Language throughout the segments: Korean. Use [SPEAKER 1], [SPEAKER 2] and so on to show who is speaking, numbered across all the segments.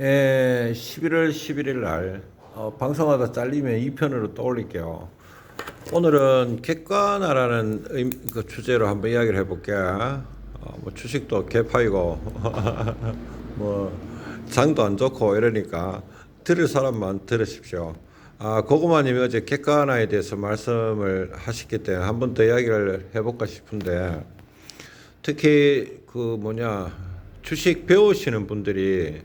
[SPEAKER 1] 예, 11월 11일 날 어, 방송하다 잘리면 2편으로 또 올릴게요. 오늘은 객관화라는 의미- 그 주제로 한번 이야기를 해볼게. 어, 뭐 주식도 개파이고 뭐 장도 안 좋고 이러니까 들을 사람만 들으십시오. 아, 고구마님이 어제 객관화에 대해서 말씀을 하셨기 때문에 한 번 더 이야기를 해볼까 싶은데 특히 그 뭐냐 주식 배우시는 분들이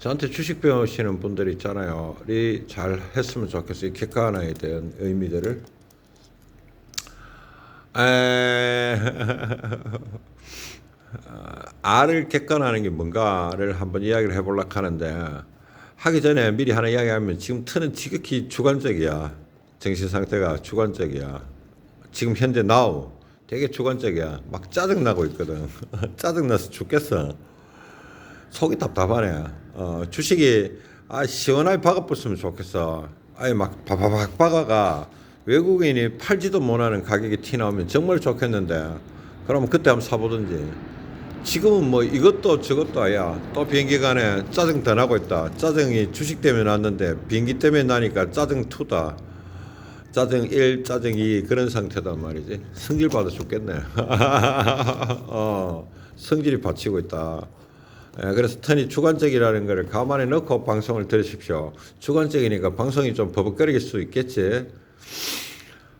[SPEAKER 1] 저한테 주식 배우시는 분들 있잖아요. 이잘 했으면 좋겠어요. 이 객관화에 대한 의미들을. 에... R을 객관화하는 게 뭔가를 한번 이야기를 해보려고 하는데 하기 전에 미리 하나 이야기하면 지금 트는 지극히 주관적이야. 정신 상태가 주관적이야. 지금 현재 나우 되게 주관적이야. 막 짜증 나고 있거든. 짜증 나서 죽겠어. 속이 답답하네. 어, 주식이 아 시원하게 박아붙으면 좋겠어. 아예 막 바바박 박아가 외국인이 팔지도 못하는 가격이 티 나오면 정말 좋겠는데 그러면 그때 한번 사보든지. 지금은 뭐 이것도 저것도 아야. 또 비행기 간에 짜증 더 나고 있다. 짜증이 주식 때문에 났는데 비행기 때문에 나니까 짜증 투다. 짜증 1, 짜증 2 그런 상태단 말이지. 성질 받아 죽겠네. 어, 성질이 받치고 있다. 예, 그래서 턴이 주관적이라는 것을 감안해 넣고 방송을 들으십시오. 주관적이니까 방송이 좀 버벅거릴 수 있겠지.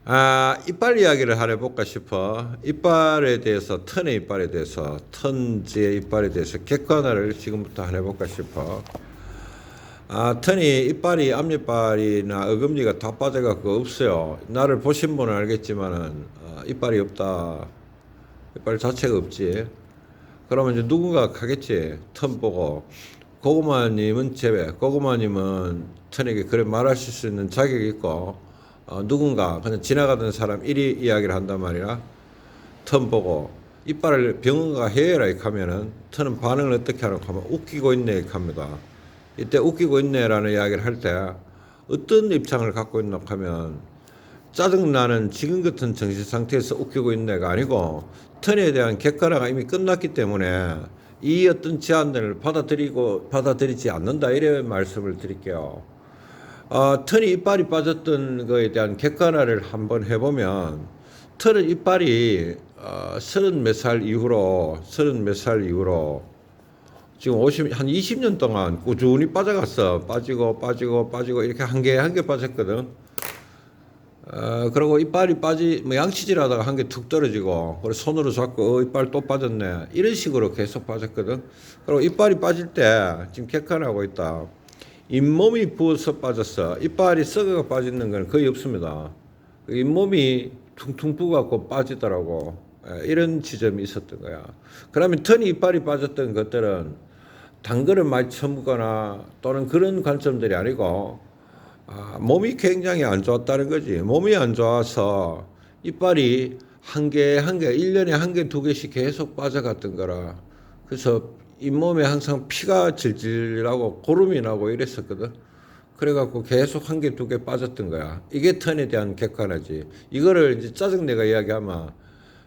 [SPEAKER 1] 아, 이빨 이야기를 하려 볼까 싶어. 이빨에 대해서, 턴의 이빨에 대해서, 턴지의 이빨에 대해서 객관화를 지금부터 해볼까 싶어. 아, 턴이 이빨이 앞니빨이나 어금니가 다 빠져갖고 없어요. 나를 보신 분은 알겠지만은 어, 이빨이 없다. 이빨 자체가 없지. 그러면 이제 누군가 가겠지. 턴 보고. 고구마님은 제외. 고구마님은 턴에게 그래 말하실 수 있는 자격이 있고, 어, 누군가 그냥 지나가던 사람 이리 이야기를 한단 말이야. 턴 보고. 이빨을 병원가 해외라 이렇게 하면은 턴은 반응을 어떻게 하는 하면 웃기고 있네 이렇게 합니다. 이때 웃기고 있네라는 이야기를 할 때 어떤 입장을 갖고 있나 하면 짜증나는 지금 같은 정신 상태에서 웃기고 있네가 아니고 턴에 대한 객관화가 이미 끝났기 때문에 이 어떤 제안들을 받아들이고 받아들이지 않는다 이래 말씀을 드릴게요. 어, 턴이 이빨이 빠졌던 거에 대한 객관화를 한번 해보면 턴은 이빨이 어, 서른 몇 살 이후로 서른 몇 살 이후로 지금 50, 한 20년 동안 꾸준히 빠져갔어. 빠지고 빠지고 빠지고 이렇게 한 개 한 개 빠졌거든. 어, 그리고 이빨이 빠지, 뭐 양치질 하다가 한 개 툭 떨어지고, 그리고 손으로 잡고, 어, 이빨 또 빠졌네. 이런 식으로 계속 빠졌거든. 그리고 이빨이 빠질 때, 지금 객관하고 있다. 잇몸이 부어서 빠졌어. 이빨이 썩어가 빠지는 건 거의 없습니다. 그 잇몸이 퉁퉁 부어갖고 빠지더라고. 예, 이런 지점이 있었던 거야. 그러면 턴이 이빨이 빠졌던 것들은 당근을 많이 처먹거나 또는 그런 관점들이 아니고 아, 몸이 굉장히 안 좋았다는 거지. 몸이 안 좋아서 이빨이 한 개, 한 개, 일년에 한 개, 두 개씩 계속 빠져갔던 거라. 그래서 잇몸에 항상 피가 질질하고 고름이 나고 이랬었거든. 그래갖고 계속 한 개, 두 개 빠졌던 거야. 이게 턴에 대한 객관화지. 이거를 이제 짜증내가 이야기하면,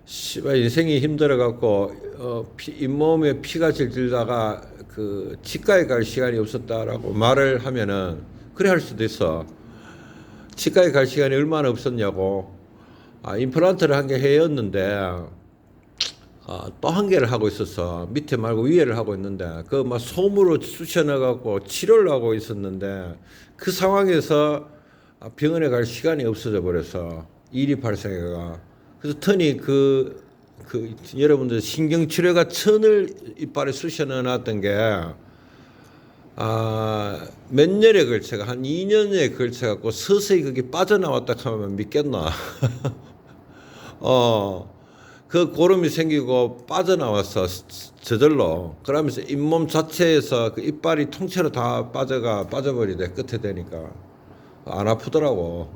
[SPEAKER 1] 씨발, 인생이 힘들어갖고, 어, 피, 잇몸에 피가 질질다가 그 치과에 갈 시간이 없었다라고 말을 하면은, 그래 할 수도 있어. 치과에 갈 시간이 얼마나 없었냐고. 아, 임플란트를 한 개 해였는데, 아, 또 한 개를 하고 있었어. 밑에 말고 위에를 하고 있는데, 그 막 솜으로 쑤셔 넣어 갖고 치료를 하고 있었는데, 그 상황에서 아, 병원에 갈 시간이 없어져 버려서 일이 발생해가. 그래서 턴이 그, 그, 여러분들 신경치료가 천을 이빨에 쑤셔 넣어놨던 게, 아, 몇 년에 걸쳐가, 한 2년에 걸쳐 갖고 서서히 그게 빠져나왔다 하면 믿겠나? 어, 그 고름이 생기고 빠져나왔어 저절로 그러면서 잇몸 자체에서 그 이빨이 통째로 다 빠져가 빠져버리대 끝에 되니까 안 아프더라고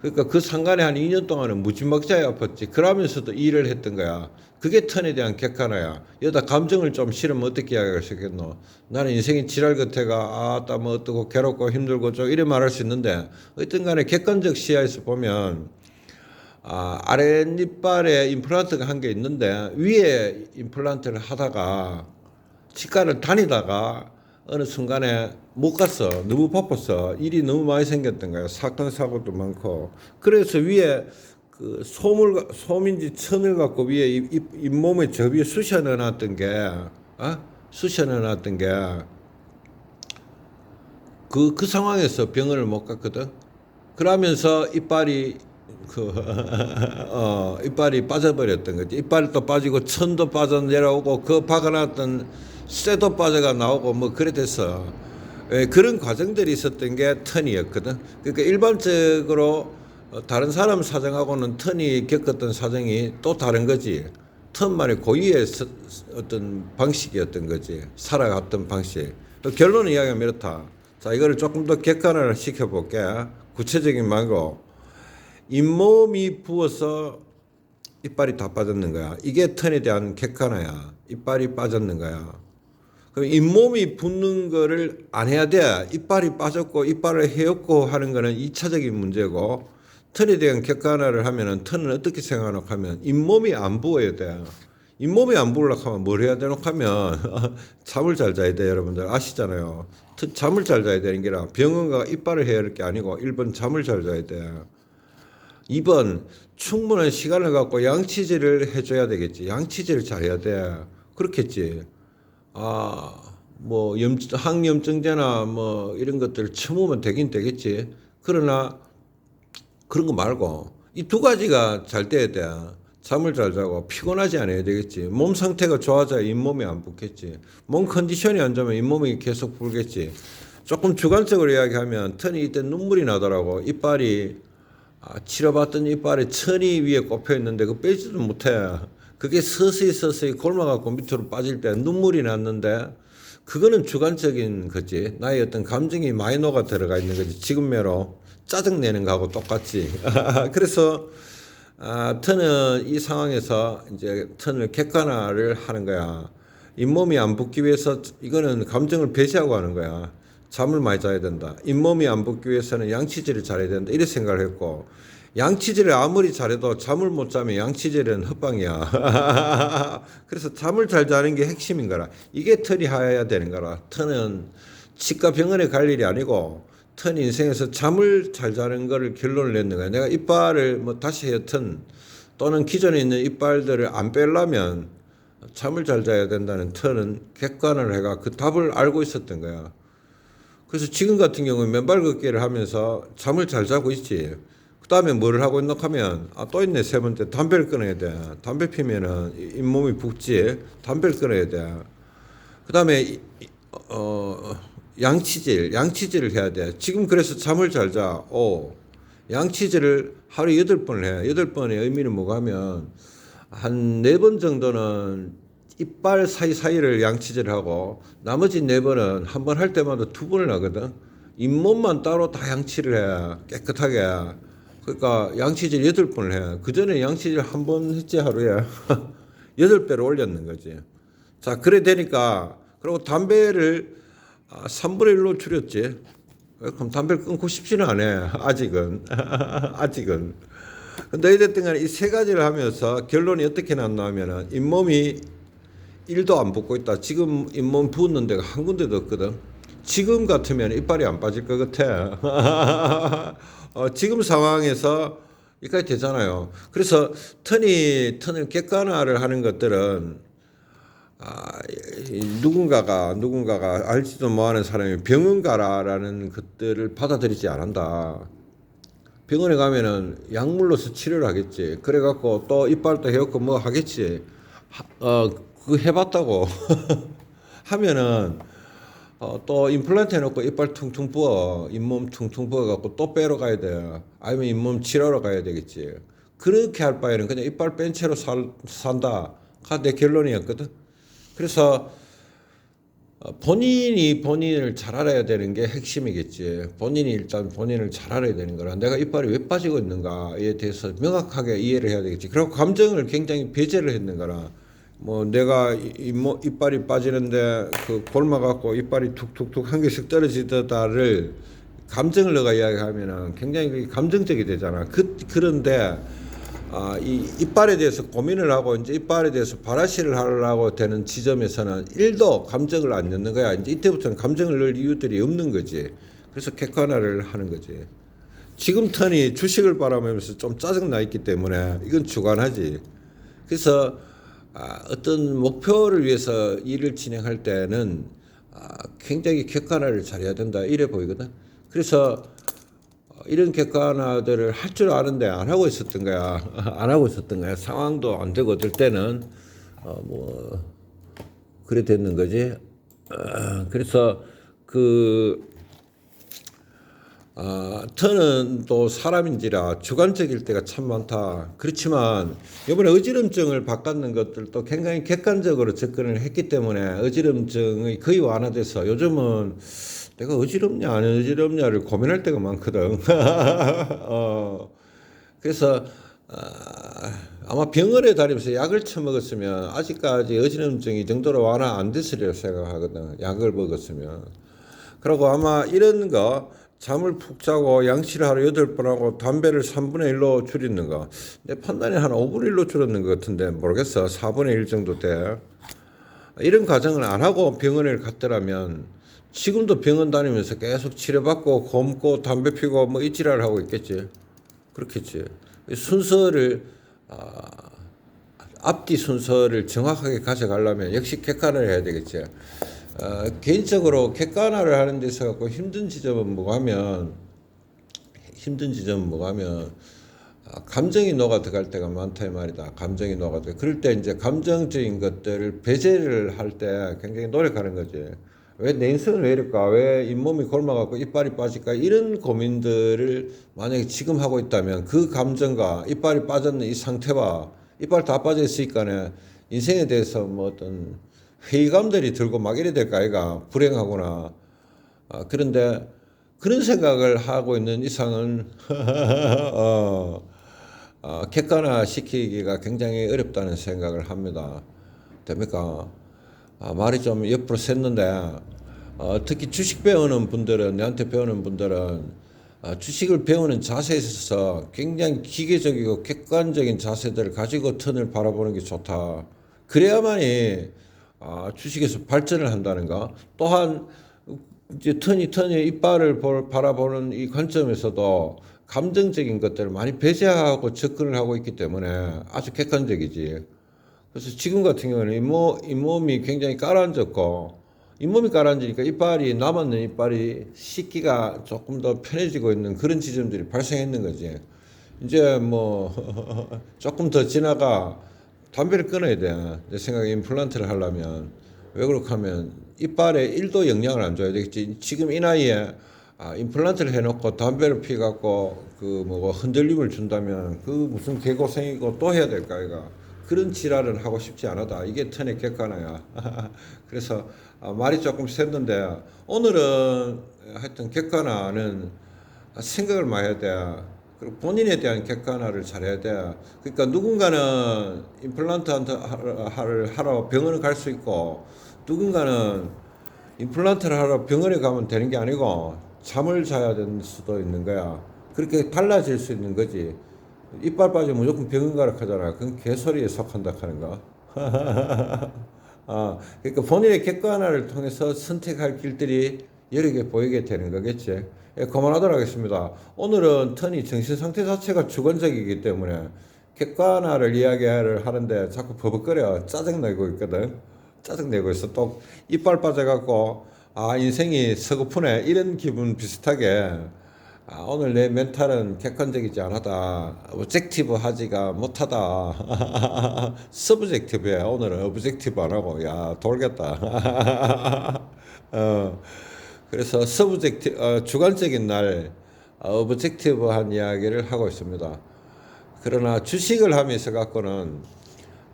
[SPEAKER 1] 그러니까 그 상간에 한 2년 동안은 무지막지하게 아팠지. 그러면서도 일을 했던 거야. 그게 턴에 대한 객관화야. 여기다 감정을 좀 실으면 어떻게 이야기할 수 있겠노? 나는 인생이 지랄 겉에가 아따 뭐 어떻고 괴롭고 힘들고 좀 이래 말할 수 있는데 어떤 간에 객관적 시야에서 보면 아, 아랫니빨에 임플란트가 한개 있는데 위에 임플란트를 하다가 치과를 다니다가 어느 순간에 못 갔어. 너무 바빴어. 일이 너무 많이 생겼던 거야. 사건 사고도 많고. 그래서 위에 그 솜을 솜인지 천을 갖고 위에 잇몸에 저 위에 쑤셔 넣어놨던 게, 어? 쑤셔 넣어놨던 게. 그, 그 상황에서 병원을 못 갔거든. 그러면서 이빨이 그, 어, 이빨이 빠져버렸던 거지. 이빨이 또 빠지고 천도 빠져 내려오고 그 박아놨던 쇠도 빠져가 나오고 뭐 그래 됐어. 예, 그런 과정들이 있었던 게 턴이었거든. 그러니까 일반적으로 어, 다른 사람 사정하고는 턴이 겪었던 사정이 또 다른 거지. 턴만의 고유의 서- 어떤 방식이었던 거지. 살아갔던 방식. 또 결론은 이야기하면 이렇다. 자, 이거를 조금 더 객관화를 시켜볼게. 구체적인 말고. 잇몸이 부어서 이빨이 다 빠졌는 거야. 이게 턴에 대한 객관화야. 이빨이 빠졌는 거야. 그럼 잇몸이 붓는 거를 안 해야 돼. 이빨이 빠졌고 이빨을 헤었고 하는 거는 이차적인 문제고 턴에 대한 객관화를 하면은 턴은 어떻게 생각하노 하면 잇몸이 안 부어야 돼. 잇몸이 안 부으려고 하면 뭘 해야 되노 하면 잠을 잘 자야 돼 여러분들 아시잖아요. 트- 잠을 잘 자야 되는 게라 병원 가 이빨을 해야 할 게 아니고 1번 잠을 잘 자야 돼. 2번 충분한 시간을 갖고 양치질을 해줘야 되겠지. 양치질을 잘해야 돼. 그렇겠지. 아, 뭐 염, 항염증제나 뭐 이런 것들 처음은 되긴 되겠지. 그러나 그런 거 말고 이 두 가지가 잘 돼야 돼. 잠을 잘 자고 피곤하지 않아야 되겠지. 몸 상태가 좋아져야 잇몸이 안 붓겠지. 몸 컨디션이 안 좋으면 잇몸이 계속 불겠지. 조금 주관적으로 이야기하면 턴이 이때 눈물이 나더라고. 이빨이 아, 치러봤던 이빨에 천이 위에 꼽혀 있는데 그 빼지도 못해. 그게 서서히 서서히 골마갖고 밑으로 빠질 때 눈물이 났는데 그거는 주관적인 거지. 나의 어떤 감정이 녹아 들어가 있는 거지. 지금매로 짜증 내는 거하고 똑같지. 그래서 아, 턴은 이 상황에서 이제 턴을 객관화를 하는 거야. 잇몸이 안 붓기 위해서 이거는 감정을 배제하고 하는 거야. 잠을 많이 자야 된다. 잇몸이 안 붓기 위해서는 양치질을 잘해야 된다. 이렇게 생각을 했고 양치질을 아무리 잘해도 잠을 못 자면 양치질은 헛방이야. 그래서 잠을 잘 자는 게 핵심인 거라. 이게 턴이 하여야 되는 거라. 턴은 치과 병원에 갈 일이 아니고 턴 인생에서 잠을 잘 자는 거를 결론을 냈는 거야. 내가 이빨을 뭐 다시 해야 턴 또는 기존에 있는 이빨들을 안 빼려면 잠을 잘 자야 된다는 턴은 객관을 해가 그 답을 알고 있었던 거야. 그래서 지금 같은 경우는 맨발 걷기를 하면서 잠을 잘 자고 있지. 그 다음에 뭐를 하고 있나 하면, 아, 또 있네, 세 번째. 담배를 끊어야 돼. 담배 피면은 이- 잇몸이 붓지. 담배를 끊어야 돼. 그 다음에, 어, 양치질, 양치질을 해야 돼. 지금 그래서 잠을 잘 자. 오. 양치질을 하루에 여덟 번을 해. 여덟 번의 의미는 뭐가 하면, 한 네 번 정도는 이빨 사이사이를 양치질 하고 나머지 네 번은 한 번 할 때마다 두 번을 하거든. 잇몸만 따로 다 양치를 해. 깨끗하게. 그러니까 양치질 여덟 번을 해. 그 전에 양치질 한 번 했지 하루에. 여덟 배로 올렸는 거지. 자, 그래 되니까 그리고 담배를 아, 3분의 1로 줄였지. 그럼 담배를 끊고 싶지는 않아. 아직은. 아직은. 근데 어쨌든 간에 이 세 가지를 하면서 결론이 어떻게 났냐면은 잇몸이 1도 안 붓고 있다. 지금 잇몸 부었는 데가 한 군데도 없거든. 지금 같으면 이빨이 안 빠질 것 같아. 어, 지금 상황에서 이까지 되잖아요. 그래서 턴이 턴을 객관화를 하는 것들은 아, 이 누군가가 누군가가 알지도 못하는 사람이 병원 가라라는 것들을 받아들이지 않는다. 병원에 가면은 약물로서 치료를 하겠지. 그래갖고 또 이빨도 해갖고 뭐 하겠지. 하, 어, 그거 해봤다고 하면은 어, 또 임플란트 해놓고 이빨 퉁퉁 부어 잇몸 퉁퉁 부어갖고 또 빼러 가야 돼. 아니면 잇몸 치료하러 가야 되겠지. 그렇게 할 바에는 그냥 이빨 뺀 채로 살, 산다. 가 내 결론이었거든. 그래서 어, 본인이 본인을 잘 알아야 되는 게 핵심이겠지. 본인이 일단 본인을 잘 알아야 되는 거라. 내가 이빨이 왜 빠지고 있는가에 대해서 명확하게 이해를 해야 되겠지. 그리고 감정을 굉장히 배제를 했는 거라. 뭐 내가 이- 이모, 이빨이 빠지는데 그 골마 갖고 이빨이 툭툭툭 한 개씩 떨어지다를 감정을 넣어가 이야기하면은 굉장히 감정적이 되잖아. 그 그런데 아, 이 이빨에 대해서 고민을 하고 이제 이빨에 대해서 바라시를 하려고 되는 지점에서는 1도 감정을 안 넣는 거야. 이제 이때부터는 감정을 넣을 이유들이 없는 거지. 그래서 객관화를 하는 거지. 지금 턴이 주식을 바라보면서 좀 짜증 나 있기 때문에 이건 주관하지. 그래서 아, 어떤 목표를 위해서 일을 진행할 때는 아, 굉장히 객관화를 잘해야 된다 이래 보이거든. 그래서 어, 이런 객관화들을 할 줄 아는데 안 하고 있었던 거야. 안 하고 있었던 거야. 상황도 안 되고 들 때는 어, 뭐 그래 됐는 거지. 어, 그래서 그 아, 저는 또 사람인지라 주관적일 때가 참 많다. 그렇지만 이번에 어지럼증을 바꿨는 것들도 굉장히 객관적으로 접근을 했기 때문에 어지럼증이 거의 완화돼서 요즘은 내가 어지럽냐 안 어지럽냐를 고민할 때가 많거든. 어, 그래서 아, 아마 병원에 다니면서 약을 처먹었으면 아직까지 어지럼증이 이 정도로 완화 안 됐으리라 생각하거든. 약을 먹었으면. 그리고 아마 이런 거 잠을 푹 자고 양치를 하루 여덟 번 하고 담배를 3분의 1로 줄이는 거. 내 판단에 한 5분의 1로 줄었는 것 같은데 모르겠어. 4분의 1 정도 돼. 이런 과정을 안 하고 병원에 갔더라면 지금도 병원 다니면서 계속 치료받고 곰고 담배 피고 뭐 이지랄 하고 있겠지. 그렇겠지. 순서를 아, 앞뒤 순서를 정확하게 가져가려면 역시 객관을 해야 되겠지. 어, 개인적으로 객관화를 하는 데서 갖고 힘든 지점은 뭐가면 힘든 지점은 뭐가면 아, 감정이 녹아 들어갈 때가 많다 이 말이다. 감정이 녹아 들어. 그럴 때 이제 감정적인 것들을 배제를 할 때 굉장히 노력하는 거지. 왜 내 인생은 왜 이럴까? 왜 잇몸이 곪아갖고 이빨이 빠질까? 이런 고민들을 만약에 지금 하고 있다면 그 감정과 이빨이 빠졌는 이 상태와 이빨 다 빠져 있으니까는 인생에 대해서 뭐 어떤 회의감들이 들고 막 이래 될까 아이가 불행하구나. 아, 그런데 그런 생각을 하고 있는 이상은 어, 어, 객관화 시키기가 굉장히 어렵다는 생각을 합니다. 됩니까? 아, 말이 좀 옆으로 샜는데 어, 특히 주식 배우는 분들은 내한테 배우는 분들은 아, 주식을 배우는 자세에 있어서 굉장히 기계적이고 객관적인 자세들을 가지고 턴을 바라보는 게 좋다. 그래야만이 아, 주식에서 발전을 한다는가. 또한 이제 턴이 턴이 이빨을 볼- 바라보는 이 관점에서도 감정적인 것들을 많이 배제하고 접근을 하고 있기 때문에 아주 객관적이지. 그래서 지금 같은 경우는 잇몸, 잇몸이 굉장히 가라앉았고, 잇몸이 가라앉으니까 이빨이, 남았는 이빨이 씻기가 조금 더 편해지고 있는 그런 지점들이 발생했는 거지. 이제 뭐, 조금 더 지나가 담배를 끊어야 돼. 내 생각에 임플란트를 하려면. 왜 그렇게 하면 이빨에 1도 영향을 안 줘야 되겠지. 지금 이 나이에 아, 임플란트를 해놓고 담배를 피갖고 그뭐 흔들림을 준다면 그 무슨 개고생이고 또 해야 될까 이가 그런 지랄은 하고 싶지 않았다. 이게 턴의 객관화야. 그래서 아, 말이 조금 샜는데 오늘은 하여튼 객관화는 생각을 많이 해야 돼. 그리고 본인에 대한 객관화를 잘해야 돼. 그러니까 누군가는 임플란트를 하러 병원을 갈 수 있고 누군가는 임플란트를 하러 병원에 가면 되는 게 아니고 잠을 자야 되는 수도 있는 거야. 그렇게 달라질 수 있는 거지. 이빨 빠지면 무조건 병원 가라 하잖아. 그건 개소리에 속한다 하는 거. 아, 그러니까 본인의 객관화를 통해서 선택할 길들이 여러 개 보이게 되는 거겠지. 예, 그만하도록 하겠습니다. 오늘은 턴이 정신 상태 자체가 주관적이기 때문에 객관화를 이야기를 하는데 자꾸 버벅거려 짜증내고 있거든. 짜증내고 있어. 또 이빨 빠져갖고 아 인생이 서글프네 이런 기분 비슷하게 아, 오늘 내 멘탈은 객관적이지 않하다. 오브젝티브 하지가 못하다. 서브젝티브야. 오늘은 오브젝티브 안 하고 야 돌겠다. 어, 그래서 서브젝티 어, 주관적인 날 어, 오브젝티브한 이야기를 하고 있습니다. 그러나 주식을 하면서 갖고는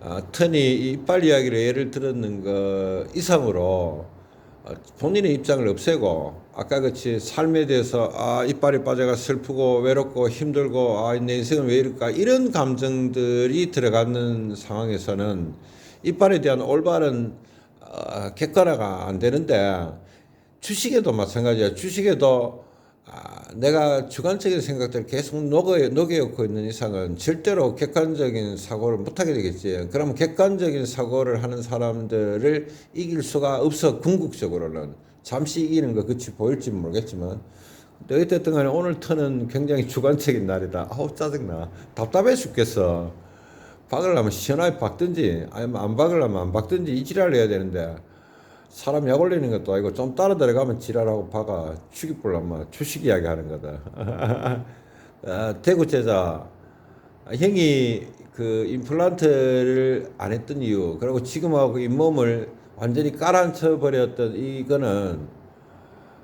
[SPEAKER 1] 아, 턴이 이빨 이야기를 예를 들었는 거 이상으로 어, 본인의 입장을 없애고 아까 같이 삶에 대해서 아 이빨이 빠져가 슬프고 외롭고 힘들고 아 내 인생은 왜 이럴까 이런 감정들이 들어가는 상황에서는 이빨에 대한 올바른 어, 객관화가 안 되는데 주식에도 마찬가지야 주식에도 아, 내가 주관적인 생각들을 계속 녹여, 녹여놓고 있는 이상은 절대로 객관적인 사고를 못하게 되겠지. 그럼 객관적인 사고를 하는 사람들을 이길 수가 없어, 궁극적으로는. 잠시 이기는 거 그치 보일지 모르겠지만. 근데 어쨌든 간에 오늘 터는 굉장히 주관적인 날이다. 아우, 짜증나. 답답해 죽겠어. 박으려면 시원하게 박든지, 아니면 안 박으려면 안 박든지 이 지랄을 해야 되는데. 사람 약 올리는 것도 아니고 좀 따라 들어가면 지랄하고 박아 죽이불라면 주식 이야기 하는 거다. 아, 대구 제자 형이 그 임플란트를 안 했던 이유 그리고 지금하고 잇몸을 완전히 깔아앉혀 버렸던 이거는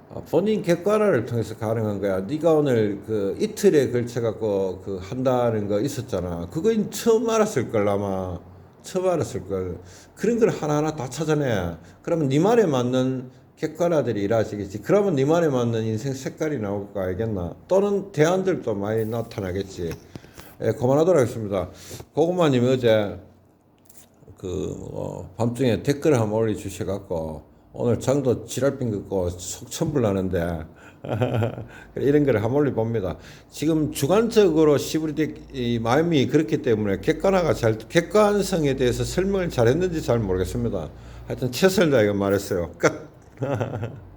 [SPEAKER 1] 어, 본인 객관화를 통해서 가능한 거야. 네가 오늘 그 이틀에 걸쳐 갖고 그 한다는 거 있었잖아. 그거 처음 알았을 걸 아마 알았을 걸. 그런 걸 하나하나 다 찾아내. 그러면 네 말에 맞는 객관화들이 일하시겠지. 그러면 네 말에 맞는 인생 색깔이 나올 거 알겠나? 또는 대안들도 많이 나타나겠지. 예, 그만하도록 하겠습니다. 고구마님 어제 그 어, 밤중에 댓글 한번 올려주셔갖고 오늘 장도 지랄빙 긋고 속 천불 나는데 이런 거를 한번 올려봅니다. 지금 주관적으로 이 마음이 그렇기 때문에 객관화가 잘 객관성에 대해서 설명을 잘했는지 잘 모르겠습니다. 하여튼 최선을 다해 말했어요. 끝.